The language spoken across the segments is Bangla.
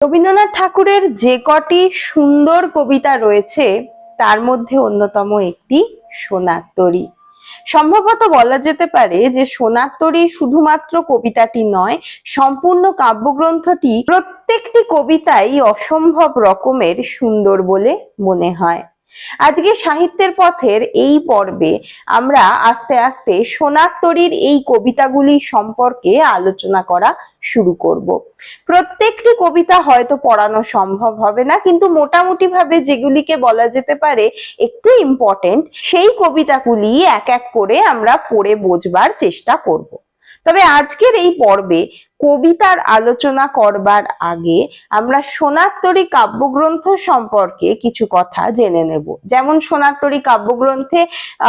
রবীন্দ্রনাথ ঠাকুরের যে কটি সুন্দর কবিতা রয়েছে, তার মধ্যে অন্যতম একটি সোনার তরী সম্ভবত বলা যেতে পারে যে সোনার তরী শুধুমাত্র কবিতাটি নয়, সম্পূর্ণ কাব্যগ্রন্থটি প্রত্যেকটি কবিতাই অসম্ভব রকমের সুন্দর বলে মনে হয়। আজকে সাহিত্যের পথের এই পর্বে আমরা আস্তে আস্তে সোনার তরীর এই কবিতাগুলি সম্পর্কে আলোচনা করা শুরু করব। প্রত্যেকটি কবিতা হয়তো পড়ানো সম্ভব হবে না, কিন্তু মোটামুটি ভাবে যেগুলিকে বলা যেতে পারে একটু ইম্পর্টেন্ট সেই কবিতাগুলি এক এক করে আমরা পড়ে বোঝবার চেষ্টা করব। তবে আজকের এই পর্বে কবিতার আলোচনা করবার আগে আমরা সোনারতরী কাব্যগ্রন্থ সম্পর্কে কিছু কথা জেনে নেব। যেমন সোনারতরী কাব্যগ্রন্থে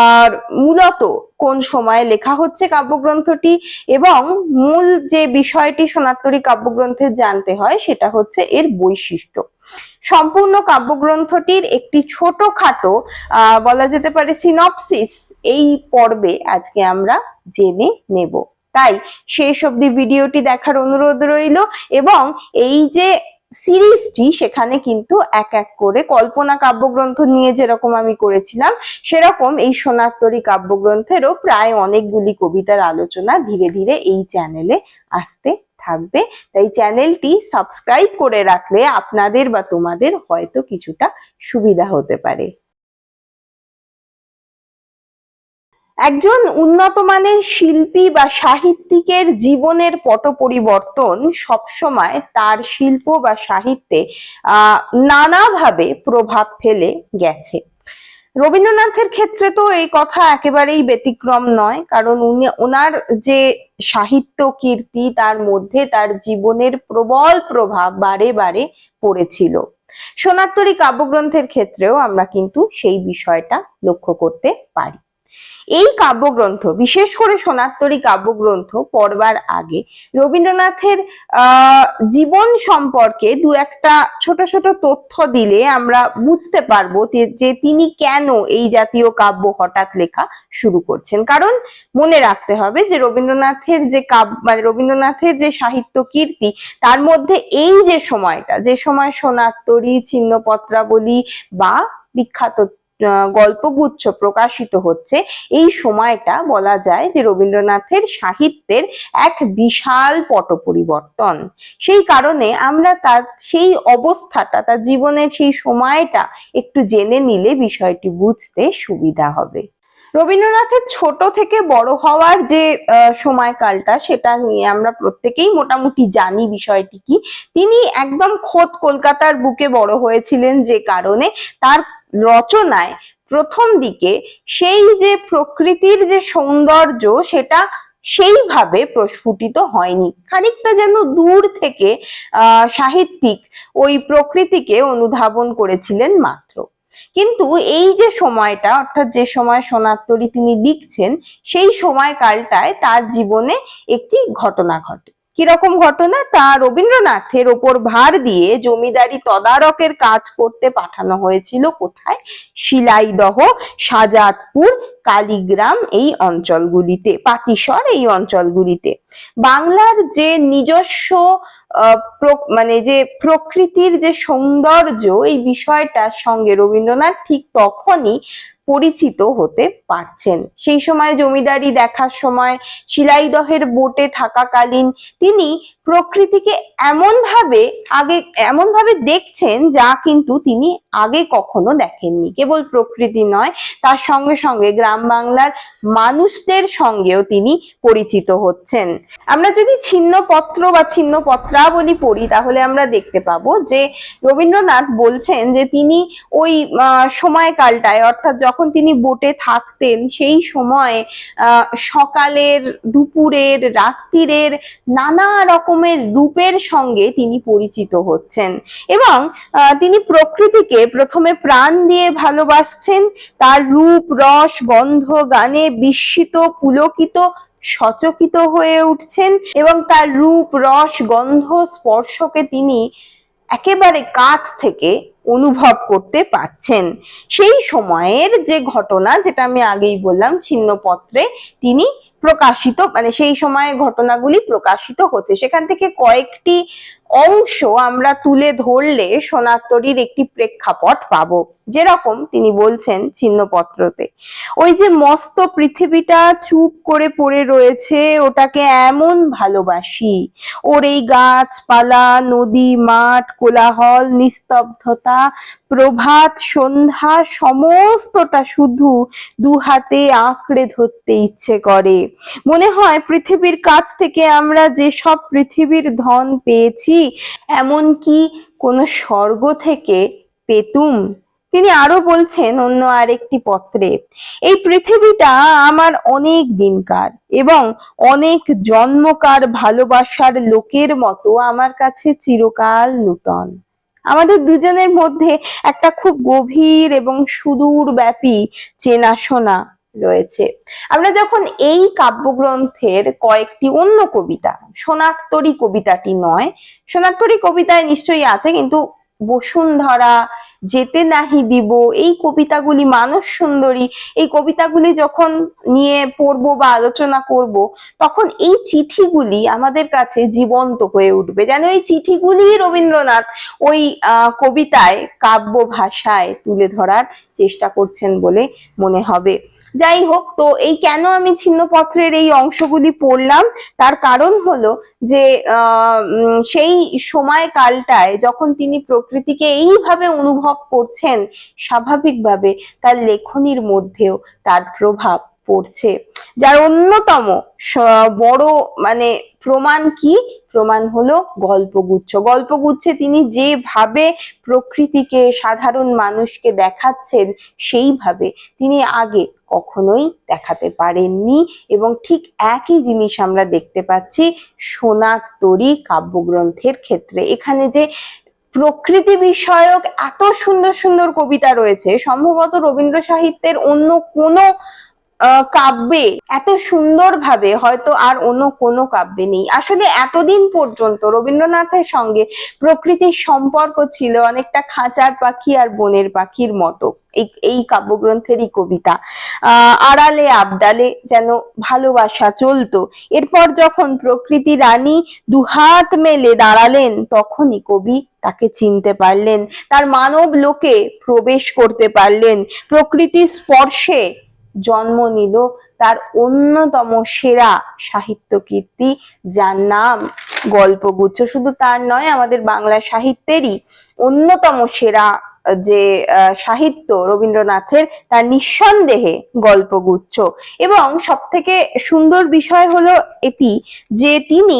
আর মূলত কোন সময়ে লেখা হচ্ছে কাব্যগ্রন্থটি এবং মূল যে বিষয়টি সোনারতরী কাব্যগ্রন্থে জানতে হয় সেটা হচ্ছে এর বৈশিষ্ট্য। সম্পূর্ণ কাব্যগ্রন্থটির একটি ছোটখাটো বলা যেতে পারে সিনপসিস এই পর্বে আজকে আমরা জেনে নেব। তাই শেষ অব্দি ভিডিওটি দেখার অনুরোধ রইল এবং এই যে সিরিজটি সেখানে কিন্তু এক এক করে কল্পনা কাব্যগ্রন্থ নিয়ে যেরকম আমি করেছিলাম, সেরকম এই সোনারতরী কাব্যগ্রন্থেরও প্রায় অনেকগুলি কবিতার আলোচনা ধীরে ধীরে এই চ্যানেলে আসতে থাকবে। তাই চ্যানেলটি সাবস্ক্রাইব করে রাখলে আপনাদের বা তোমাদের হয়তো কিছুটা সুবিধা হতে পারে। একজন উন্নত মানের শিল্পী বা সাহিত্যিকের জীবনের পট পরিবর্তন সবসময় তার শিল্প বা সাহিত্যে নানাভাবে প্রভাব ফেলে গেছে। রবীন্দ্রনাথের ক্ষেত্রে তো এই কথা একেবারেই ব্যতিক্রম নয়, কারণ উনি ওনার যে সাহিত্য কীর্তি তার মধ্যে তার জীবনের প্রবল প্রভাব বারে বারে পড়েছিল। সোনাত্তরী কাব্যগ্রন্থের ক্ষেত্রেও আমরা কিন্তু সেই বিষয়টা লক্ষ্য করতে পারি। এই কাব্যগ্রন্থ, বিশেষ করে সোনারতরী কাব্যগ্রন্থ পড়বার আগে রবীন্দ্রনাথের জীবন সম্পর্কে দু একটা ছোট ছোট তথ্য দিলে আমরা বুঝতে পারব যে- তিনি কেন এই জাতীয় কাব্য হঠাৎ লেখা শুরু করছেন। কারণ মনে রাখতে হবে যে, রবীন্দ্রনাথের যে কাব্য মানে রবীন্দ্রনাথের যে সাহিত্য কীর্তি, তার মধ্যে এই যে সময়টা, যে সময় সোনারতরী ছিন্নপত্রাবলী বা বিখ্যাত গল্পগুচ্ছ প্রকাশিত হচ্ছে। এই সময়টা বলা যায় যে রবীন্দ্রনাথের সাহিত্যের এক বিশাল পট পরিবর্তন সেই কারণে আমরা তার সেই অবস্থাটা, তার জীবনের সেই সময়টা একটু জেনে নিলে বিষয়টি বুঝতে সুবিধা হবে। রবীন্দ্রনাথের ছোট থেকে বড় হওয়ার যে সময়কালটা, সেটা নিয়ে আমরা প্রত্যেকেই মোটামুটি জানি বিষয়টি কি। তিনি একদম খোদ কলকাতার বুকে বড় হয়েছিলেন যে কারণে তার রচনায় প্রথম দিকে সেই যে প্রকৃতির যে সৌন্দর্য, সেটা সেইভাবে প্রস্ফুটিত হয়নি। খানিকটা যেন দূর থেকে সাহিত্যিক ওই প্রকৃতিকে অনুধাবন করেছিলেন মাত্র। কিন্তু এই যে সময়টা, অর্থাৎ যে সময় সোনাত্তরী তিনি লিখছেন, সেই সময়কালটায় তার জীবনে একটি ঘটনা ঘটে। কীরকম ঘটনা? তা রবীন্দ্রনাথের ওপর ভার দিয়ে জমিদারি তদারকের কাজ করতে পাঠানো হয়েছিল কোথায়? শিলাইদহ শাজাদপুর কালীগ্রাম এই অঞ্চলগুলিতে পাটিসর এই অঞ্চলগুলিতে। বাংলার যে নিজস্ব মানে যে প্রকৃতির যে সৌন্দর্য এই বিষয়টার সঙ্গে রবীন্দ্রনাথ ঠিক তখনই পরিচিত হতে পারছেন। সেই সময় জমিদারি দেখার সময়, শিলাইদহের বোটে থাকাকালীন তিনি প্রকৃতিকে এমন ভাবে আগে এমন ভাবে দেখছেন যা কিন্তু তিনি আগে কখনো দেখেননি। কেবল প্রকৃতি নয়, তার সঙ্গে সঙ্গে গ্রাম বাংলার মানুষদের সঙ্গেও তিনি পরিচিত হচ্ছেন। আমরা যদি ছিন্নপত্র বা ছিন্নপত্রাবলী পড়ি, তাহলে আমরা দেখতে পাবো যে রবীন্দ্রনাথ বলছেন যে তিনি ওই সময়কালটায়, অর্থাৎ যখন তিনি বোটে থাকতেন, সেই সময় সকালের, দুপুরের, রাত্রিরের নানা রকমের রূপের সঙ্গে তিনি পরিচিত হচ্ছেন। এবং তিনি প্রকৃতিকে প্রথমে প্রাণ দিয়ে ভালোবাসছেন। তার রূপ, রস, গন্ধ, গানে বিস্মিত, পুলকিত, সচকিত হয়ে উঠছেন। এবং তার রূপ, রস, গন্ধ, স্পর্শকে তিনি একেবারে কাছ থেকে অনুভব করতে পারছেন। সেই সময়ের যে ঘটনা, যেটা আমি আগেই বললাম, ছিন্নপত্রে তিনি প্রকাশিত মানে সেই সময়ের ঘটনাগুলি প্রকাশিত হচ্ছে। সেখান থেকে কয়েকটি অংশ আমরা তুলে ধরলে সোনাত্তরীর একটি প্রেক্ষাপট পাবো, যেরকম তিনি বলছেন চিহ্নপত্রতে ওই যে মস্ত পৃথিবীটা চুপ করে পড়ে রয়েছে, ওটাকে এমন ভালোবাসি। ওর এই গাছপালা, নদী, মাঠ, কোলাহল, নিস্তব্ধতা, প্রভাত, সন্ধ্যা, সমস্তটা শুধু দু হাতে আঁকড়ে ধরতে ইচ্ছে করে। মনে হয় পৃথিবীর কাছ থেকে আমরা যেসব পৃথিবীর ধন পেয়েছি এমনকি কোনো স্বর্গ থেকে পেতুম। তিনি আরও বলছেন অন্য আরেকটি পত্রে, এই পৃথিবীটা আমার অনেক দিনকার এবং অনেক জন্মকার ভালোবাসার লোকের মতো আমার কাছে চিরকাল নূতন। আমাদের দুজনের মধ্যে একটা খুব গভীর এবং সুদূর ব্যাপী চেনাশোনা রয়েছে। আমরা যখন এই কাব্যগ্রন্থের কয়েকটি অন্য কবিতা সোনাক্তরী কবিতাটি নয় সোনাক্তরী কবিতায় নিশ্চয়ই আছে, কিন্তু বসুন্ধরা, যেতে নাহি দিব, এই কবিতাগুলি মানস সুন্দরী, এই কবিতাগুলি যখন নিয়ে পড়ব বা আলোচনা করব, তখন এই চিঠিগুলি আমাদের কাছে জীবন্ত হয়ে উঠবে। যেন এই চিঠিগুলি রবীন্দ্রনাথ ওই কবিতায় কাব্য ভাষায় তুলে ধরার চেষ্টা করছেন বলে মনে হবে। যাই হোক তো এই কেন আমি ছিন্নপত্রের এই অংশগুলি পড়লাম? তার কারণ হলো যে সেই সময়কালটায় যখন তিনি প্রকৃতিকে এইভাবে অনুভব করছেন স্বাভাবিকভাবে, তার লেখনির মধ্যেও তার প্রভাব পড়ছে। যার অন্যতম বড় মানে প্রমাণ কি? প্রমাণ হলো গল্পগুচ্ছ। গল্পগুচ্ছে তিনি যেভাবে প্রকৃতিকে, সাধারণ মানুষকে দেখাচ্ছেন, সেইভাবে তিনি আগে কখনোই দেখাতে পারেননি। এবং ঠিক একই জিনিস আমরা দেখতে পাচ্ছি সোনার তরী কাব্যগ্রন্থের ক্ষেত্রে। এখানে যে প্রকৃতি বিষয়ক এত সুন্দর সুন্দর কবিতা রয়েছে, সম্ভবত রবীন্দ্র সাহিত্যের অন্য কোনো কাব্যে। এত সুন্দরভাবে হয়তো আর অন্য কোনো কাব্যে নেই। আসলে এতদিন পর্যন্ত রবীন্দ্রনাথের সঙ্গে প্রকৃতির সম্পর্ক ছিল অনেকটা খাঁচার পাখি আর বনের পাখির মতো। এই কাব্যগ্রন্থেরই কবিতা। আড়ালে আবডালে যেন ভালোবাসা চলতো। এরপর যখন প্রকৃতি রানী দুহাত মেলে দাঁড়ালেন, তখনই কবি তাকে চিনতে পারলেন। তার মানব লোকে প্রবেশ করতে পারলেন। প্রকৃতির স্পর্শে জন্ম নিল তার অন্যতম সেরা সাহিত্য কীর্তি, যার নাম গল্পগুচ্ছ। শুধু তার নয়, আমাদের বাংলা সাহিত্যেরই অন্যতম সেরা যে সাহিত্য রবীন্দ্রনাথের তার নিঃসন্দেহে গল্পগুচ্ছ। এবং সব থেকে সুন্দর বিষয় হলো এটি যে তিনি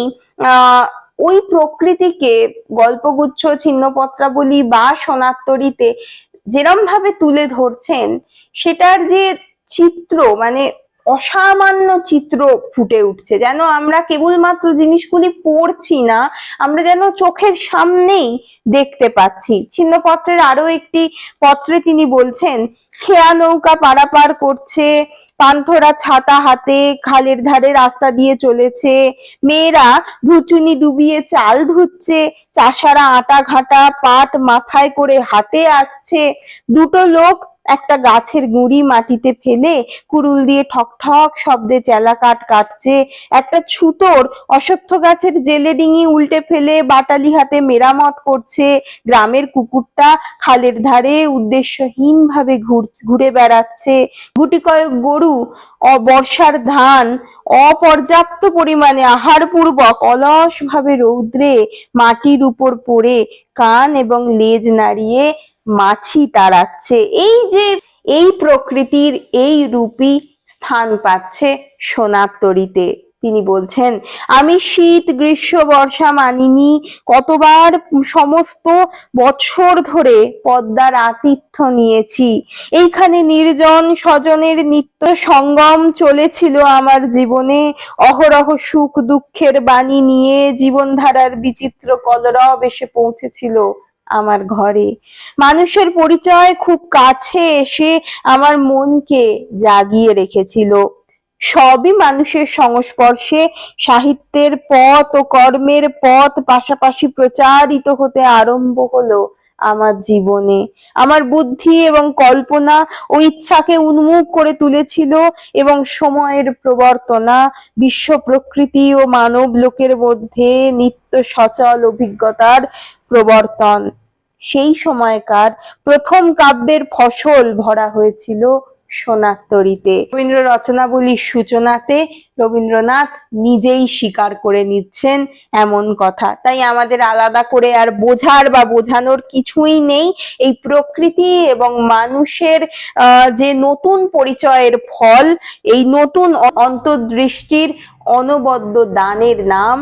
ওই প্রকৃতিকে গল্পগুচ্ছ, ছিন্নপত্রাবলী বা সোনাত্তরীতে যেরম ভাবে তুলে ধরছেন, সেটার যে চিত্র মানে অসামান্য চিত্র ফুটে উঠছে। যেন আমরা কেবলমাত্র জিনিসগুলি পড়ছি না, আমরা যেন চোখের সামনেই দেখতে পাচ্ছি। ছিন্নপত্রের আরও একটি পত্রে তিনি বলছেন, খেয়া নৌকা পারাপার করছে, পান্থরা ছাতা হাতে খালের ধারে রাস্তা দিয়ে চলেছে, মেয়েরা ধুচুনি ডুবিয়ে চাল ধুচ্ছে, চাষারা আটা ঘাটা পাট মাথায় করে হাতে আসছে, দুটো লোক একটা গাছের গুঁড়ি মাটিতে ফেলে কুড়ুল দিয়ে ঠক ঠক শব্দে চেলা কাঠ কাটছে। একটা ছুতোর অশ্বত্থ গাছের জেলে ডিঙি উল্টে ফেলে বাটালি হাতে মেরামত করছে। গ্রামের কুকুরটা খালের ধারে উদ্দেশ্যহীন ভাবে ঘুরে বেড়াচ্ছে। গুটি কয়েক গরু বর্ষার ধান, অপর্যাপ্ত পরিমাণে আহার পূর্বক অলস ভাবে রৌদ্রে মাটির উপর পড়ে কান এবং লেজ নাড়িয়ে মাছি তাড়াচ্ছে। এই যে, এই প্রকৃতির এই রূপই স্থান পাচ্ছে সোনার তরিতে। তিনি বলছেন, আমি শীত, গ্রীষ্ম, বর্ষা মানিনি। কতবার সমস্ত বছর ধরে পদ্মার আতিথ্য নিয়েছি। এইখানে নির্জন স্বজনের নিত্য সঙ্গম চলেছিল আমার জীবনে। অহরহ সুখ দুঃখের বাণী নিয়ে জীবনধারার বিচিত্র কলরব এসে পৌঁছেছিল। আমার ঘরে। মানুষের পরিচয় খুব কাছে এসে আমার মনকে জাগিয়ে রেখেছিল। সবই মানুষের সংস্পর্শে, সাহিত্যের পথ ও কর্মের পথ পাশাপাশি প্রচারিত হতে আরম্ভ হলো আমার জীবনে। আমার বুদ্ধি এবং কল্পনা ও ইচ্ছাকে উন্মুখ করে তুলেছিল এবং সময়ের প্রবর্তনা, বিশ্ব প্রকৃতি ও মানব লোকের মধ্যে নিত্য সচল অভিজ্ঞতার প্রবর্তন। সেই সময়কার প্রথম কাব্যের ফসল ভরা হয়েছিল সোনাত্তরীতে। রবীন্দ্র রচনাবলীর সূচনাতে রবীন্দ্রনাথ নিজেই স্বীকার করে নিচ্ছেন এমন কথা। তাই আমাদের আলাদা করে আর বোঝার বা বোঝানোর কিছুই নেই। এই প্রকৃতি এবং মানুষের যে নতুন পরিচয়ের ফল, এই নতুন অন্তর্দৃষ্টির অনবদ্য দানের নাম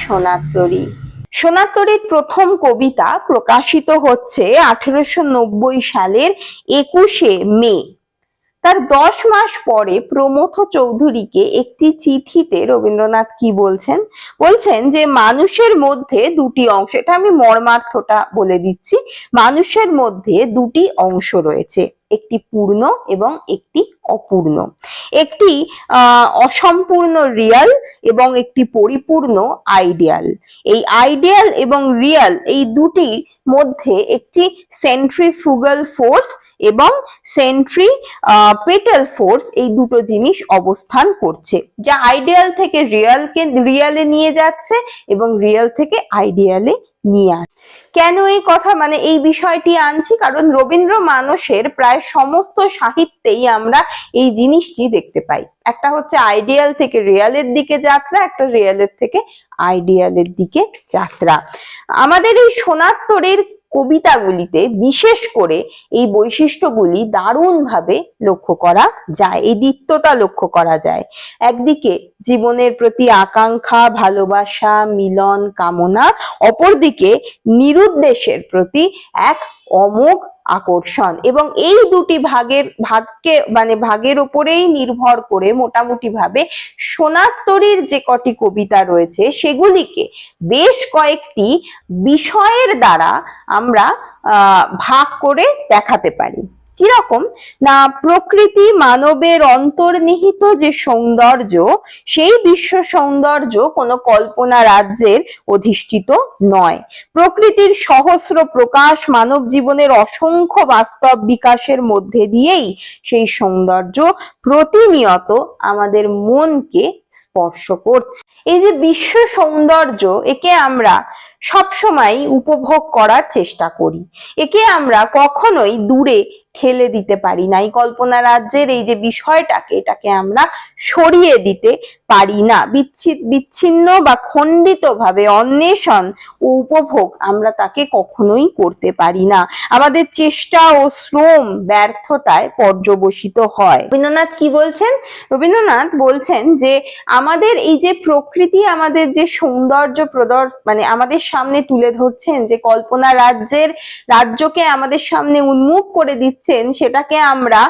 সোনাত্তরী। সোনাত্তরীর প্রথম কবিতা প্রকাশিত হচ্ছে আঠেরোশো নব্বই সালের একুশে মে। তার দশ মাস পরে প্রমথ চৌধুরীকে একটি চিঠিতে রবীন্দ্রনাথ কি বলছেন? বলছেন যে, মানুষের মধ্যে দুটি অংশ এটা আমি মর্মার্থটা বলে দিচ্ছি। মানুষের মধ্যে দুটি অংশ রয়েছে, একটি পূর্ণ এবং একটি অপূর্ণ। একটি অসম্পূর্ণ রিয়াল এবং একটি পরিপূর্ণ আইডিয়াল এই আইডিয়াল এবং রিয়াল এই দুটির মধ্যে একটি সেন্ট্রিফুগাল ফোর্স এবং সেন্ট্রি পেটাল ফোর্স এই দুটো জিনিস অবস্থান করছে, যা আইডিয়াল থেকে রিয়ালকে রিয়ালে নিয়ে যাচ্ছে এবং রিয়াল থেকে আইডিয়ালে নিয়ে আসছে কেন এই কথা? মানে এই বিষয়টি আনছি কারণ রবীন্দ্র মানসের প্রায় সমস্ত সাহিত্যেই আমরা এই জিনিসটি দেখতে পাই। একটা হচ্ছে আইডিয়াল থেকে রিয়ালের দিকে যাত্রা, একটা রিয়ালের থেকে আইডিয়ালের দিকে যাত্রা। আমাদের এই সোনাত্তরের কবিতাগুলিতে বিশেষ করে এই বৈশিষ্ট্যগুলি দারুণভাবে লক্ষ্য করা যায়, এই দিত্যতা লক্ষ্য করা যায়। একদিকে জীবনের প্রতি আকাঙ্ক্ষা, ভালোবাসা, মিলন কামনা, অপরদিকে নিরুদ্দেশের প্রতি এক অমোঘ আকর্ষণ। এবং এই দুটি ভাগের ভাগকে মানে ভাগের উপরেই নির্ভর করে মোটামুটি ভাবে সোনাত্তরীর যে কটি কবিতা রয়েছে, সেগুলিকে বেশ কয়েকটি বিষয়ের দ্বারা আমরা ভাগ করে দেখাতে পারি। কীরকম? না, প্রকৃতি মানবের অন্তর্নিহিত যে সৌন্দর্য, সেই বিশ্ব সৌন্দর্য কোনো কল্পনা রাজ্যের অধিষ্ঠিত নয়। প্রকৃতির সহস্র প্রকাশ মানব জীবনের অসংখ্য বাস্তব বিকাশের মধ্যে দিয়েই সেই সৌন্দর্য প্রতিনিয়ত আমাদের মনকে স্পর্শ করছে। এই যে বিশ্ব সৌন্দর্য, একে আমরা সবসময় উপভোগ করার চেষ্টা করি। একে আমরা কখনোই দূরে ঠেলে দিতে পারি না। এই কল্পনা রাজ্যের এই যে বিষয়টাকে, এটাকে আমরা সরিয়ে দিতে পারি না। বিচ্ছিন্ন বা খণ্ডিত ভাবে অন্বেষণ ও উপভোগ আমরা তাকে কখনোই করতে পারি না। আমাদের চেষ্টা ও শ্রম ব্যর্থতায় পর্যবসিত হয়। রবীন্দ্রনাথ কি বলছেন? রবীন্দ্রনাথ বলছেন যে, আমাদের এই যে প্রকৃতি, আমাদের যে সৌন্দর্য প্রদর মানে আমাদের সামনে তুলে ধরছেন যে কল্পনা রাজ্যের, রাজ্যকে আমাদের সামনে উন্মুখ করে দিচ্ছেন সেটাকে আমরা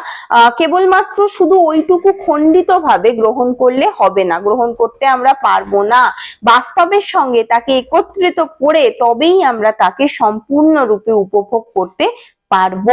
কেবলমাত্র শুধু ওইটুকু খণ্ডিত ভাবে গ্রহণ করলে হবে না, গ্রহণ করতে আমরা পারব না। বাস্তবের সঙ্গে তাকে একত্রিত করে তবেই আমরা তাকে সম্পূর্ণরূপে উপভোগ করতে পারব।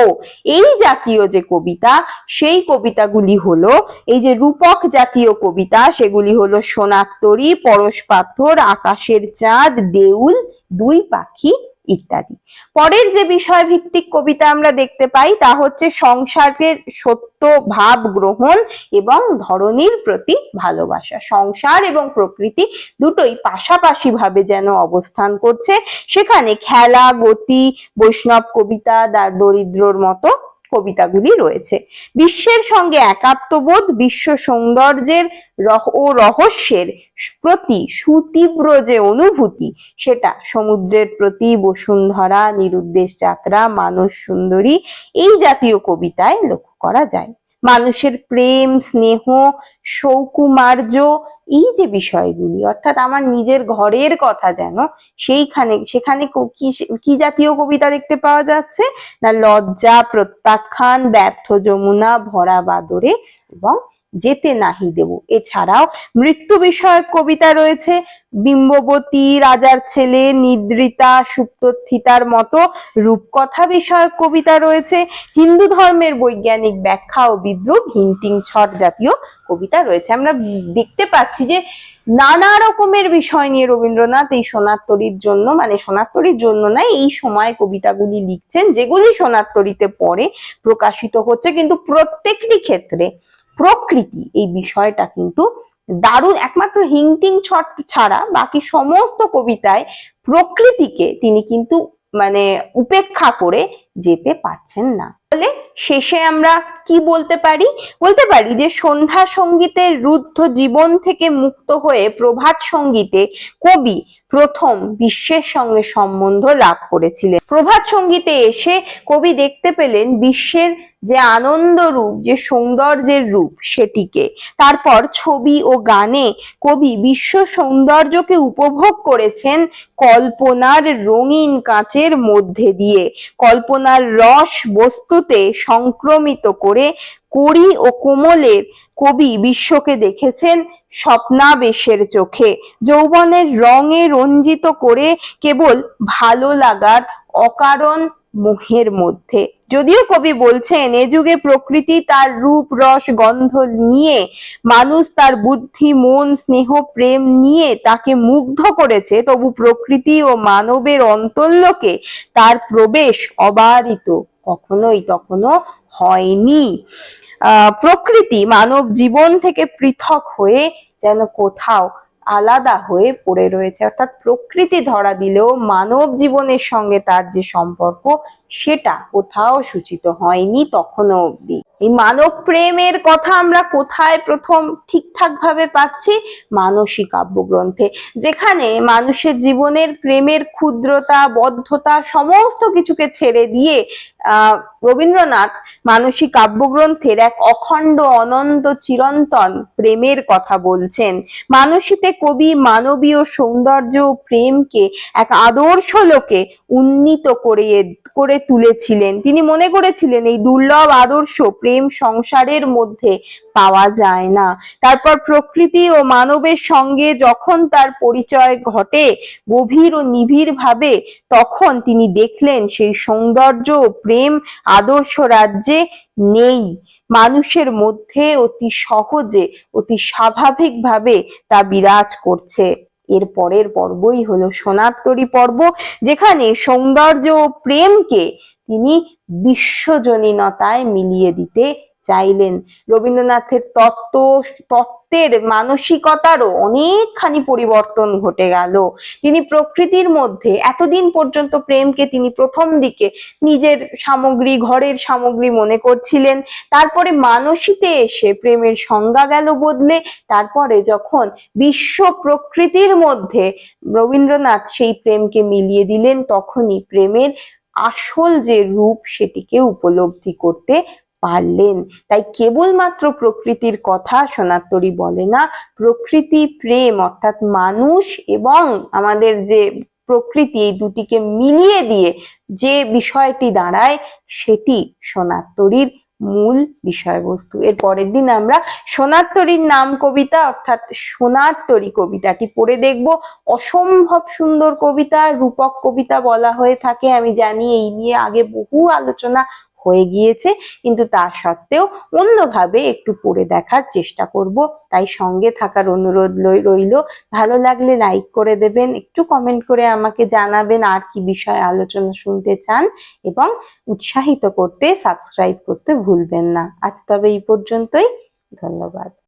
এই জাতীয় যে কবিতা, সেই কবিতাগুলি হলো, এই যে রূপক জাতীয় কবিতা, সেগুলি হলো সোনাত্তরী পরশ পাথর, আকাশের চাঁদ, দেউল, দুই পাখি ইত্যাদি। পরের যে বিষয় ভিত্তিক কবিতা আমরা দেখতে পাই, তা হচ্ছে সংসারের সত্য ভাব গ্রহণ এবং ধরনীর প্রতি ভালোবাসা। সংসার এবং প্রকৃতি দুটোই পাশাপাশি ভাবে যেন অবস্থান করছে। সেখানে খেলা, গতি, বৈষ্ণব কবিতা দরিদ্রর মতো কবিতাগুলি রয়েছে। বিশ্বের সঙ্গে একাত্মবোধ, বিশ্ব সৌন্দর্যের ও রহস্যের প্রতি সুতীব্র যে অনুভূতি, সেটা সমুদ্রের প্রতি বসুন্ধরা, নিরুদ্দেশ যাত্রা, মানস সুন্দরী, এই জাতীয় কবিতায় লক্ষ্য করা যায়। মানুষের প্রেম, স্নেহ, সৌকুমার্য, এই যে বিষয়গুলি, অর্থাৎ আমার নিজের ঘরের কথা যেন সেইখানে, সেখানে কো- জাতীয় কবিতা দেখতে পাওয়া যাচ্ছে? না, লজ্জা, প্রত্যাখ্যান, ব্যর্থ যমুনা, ভরা বাদরে এবং যেতে নাহি দেব। এছাড়াও মৃত্যু বিষয়ক কবিতা রয়েছে। বিম্ববতী রাজার ছেলে নিদ্রিতা সুপ্তথিতার মতো রূপকথা বিষয়ক কবিতা রয়েছে। হিন্দু ধর্মের বৈজ্ঞানিক ব্যাখ্যা ও বিদ্রুপ হিন্টিং ছট জাতীয় কবিতা রয়েছে। আমরা দেখতে পাচ্ছি যে নানা রকমের বিষয় নিয়ে রবীন্দ্রনাথ এই সোনারতরীর জন্য মানে সোনারতরীর জন্য না এই সময় কবিতাগুলি লিখছেন, যেগুলি সোনারতরীতে পড়ে প্রকাশিত হচ্ছে, কিন্তু প্রত্যেকটি ক্ষেত্রে প্রকৃতি এই বিষয়টা কিন্তু দারুণ, একমাত্র হিংটিং ছট ছাড়া বাকি সমস্ত কবিতায় প্রকৃতিকে তিনি কিন্তু মানে উপেক্ষা করে যেতে পারছেন না। তাহলে শেষে আমরা কি বলতে পারি? বলতে পারি যে সন্ধ্যা সঙ্গীতের রুদ্ধ জীবন থেকে মুক্ত হয়ে প্রভাত সঙ্গীতে কবি প্রথম বিশ্বের সঙ্গে সম্বন্ধ লাভ করেছিলেন। প্রভাত সঙ্গীতে এসে কবি দেখতে পেলেন বিশ্বের যে আনন্দ রূপ, যে সৌন্দর্যের রূপ সেটিকে। তারপর ছবি ও গানে কবি বিশ্ব সৌন্দর্যকে উপভোগ করেছেন কল্পনার রঙিন কাঁচের মধ্যে দিয়ে। কল্পনার রস বস্তুতে সংক্রমিত করে কড়ি ও কোমলের কবি বিশ্বকে দেখেছেন স্বপ্নাবেশের চোখে। যৌবনের রঙে রঞ্জিত করে কেবল ভালো লাগার অকারণ মোহের মধ্যে। যদিও কবি বলছেন, এ যুগে প্রকৃতি তার রূপ, রস, গন্ধ নিয়ে, মানুষ তার বুদ্ধি, মন, স্নেহ, প্রেম নিয়ে তাকে মুগ্ধ করেছে, তবু প্রকৃতি ও মানবের অন্তর্লোকে তার প্রবেশ অবারিত। কখনোই তখনো হয়নি। প্রকৃতি মানব জীবন থেকে পৃথক হয়ে যেন কোথাও আলাদা হয়ে পড়ে রয়েছে। অর্থাৎ প্রকৃতি ধরা দিলেও মানব জীবনের সঙ্গে তার যে সম্পর্ক সেটা কোথাও সূচিত হয়নি তখনও অব্দি এই মানব প্রেমের কথা আমরা কোথায় প্রথম ঠিকঠাক ভাবে পাচ্ছি? মানসিক কাব্যগ্রন্থে, যেখানে মানুষের জীবনের প্রেমের ক্ষুদ্রতা, বদ্ধতা সমস্ত কিছুকে ছেড়ে দিয়ে রবীন্দ্রনাথ মানসিক কাব্যগ্রন্থের এক অখণ্ড, অনন্ত, চিরন্তন প্রেমের কথা বলছেন। মানসীতে কবি মানবীয় সৌন্দর্য প্রেমকে এক আদর্শ লোকে উন্নীত করে করে তুলেছিলেন। তিনি মনে করেছিলেন, এই দুর্লভ আদর্শ প্রেম সংসারের মধ্যে পাওয়া যায় না। তারপর প্রকৃতি ও মানবের সঙ্গে যখন তার পরিচয় ঘটে গভীর ও নিবিড় ভাবে তখন তিনি দেখলেন সেই সৌন্দর্য প্রেম আদর্শ রাজ্যে নেই। মানুষের মধ্যে অতি সহজে, অতি স্বাভাবিকভাবে তা বিরাজ করছে। এর পরের পর্বই হলো সোনারতরী পর্ব যেখানে সৌন্দর্য ও প্রেমকে তিনি বিশ্বজনীনতায় মিলিয়ে দিতে চাইলেন। রবীন্দ্রনাথের তত্ত্ব, তত্ত্বের মানসিকতারও অনেকখানি পরিবর্তন ঘটে গেল। তিনি প্রকৃতির মধ্যে এতদিন পর্যন্ত প্রেমকে তিনি প্রথম দিকে নিজের সামগ্রী, ঘরের সামগ্রী মনে করছিলেন। তারপরে মানসীতে এসে প্রেমের সংজ্ঞা গেল বদলে। তারপরে যখন বিশ্ব প্রকৃতির মধ্যে রবীন্দ্রনাথ সেই প্রেমকে মিলিয়ে দিলেন, তখনই প্রেমের আসল যে রূপ, সেটিকে উপলব্ধি করতে পারলেন। তাই কেবলমাত্র প্রকৃতির কথা সোনারতরী বলে না, প্রকৃতি প্রেম, অর্থাৎ মানুষ এবং আমাদের যে প্রকৃতি, এই দুটিকে মিলিয়ে দিয়ে যে বিষয়টি দাঁড়ায়, সেটি সোনারতরীর মূল বিষয়বস্তু। এর পরের দিন আমরা সোনারতরীর নাম কবিতা, অর্থাৎ সোনারতরী কবিতাটি পড়ে দেখব। অসম্ভব সুন্দর কবিতা, রূপক কবিতা বলা হয়ে থাকে। আমি জানি এই নিয়ে আগে বহু আলোচনা হয়ে গিয়েছে, কিন্তু তা সত্ত্বেও অন্যভাবে একটু পড়ে দেখার চেষ্টা করব। তাই সঙ্গে থাকার অনুরোধ রইল। ভালো লাগলে লাইক করে দেবেন, একটু কমেন্ট করে আমাকে জানাবেন আর কি বিষয়ে আলোচনা শুনতে চান এবং উৎসাহিত করতে সাবস্ক্রাইব করতে ভুলবেন না। আজ তবে এই পর্যন্তই। ধন্যবাদ।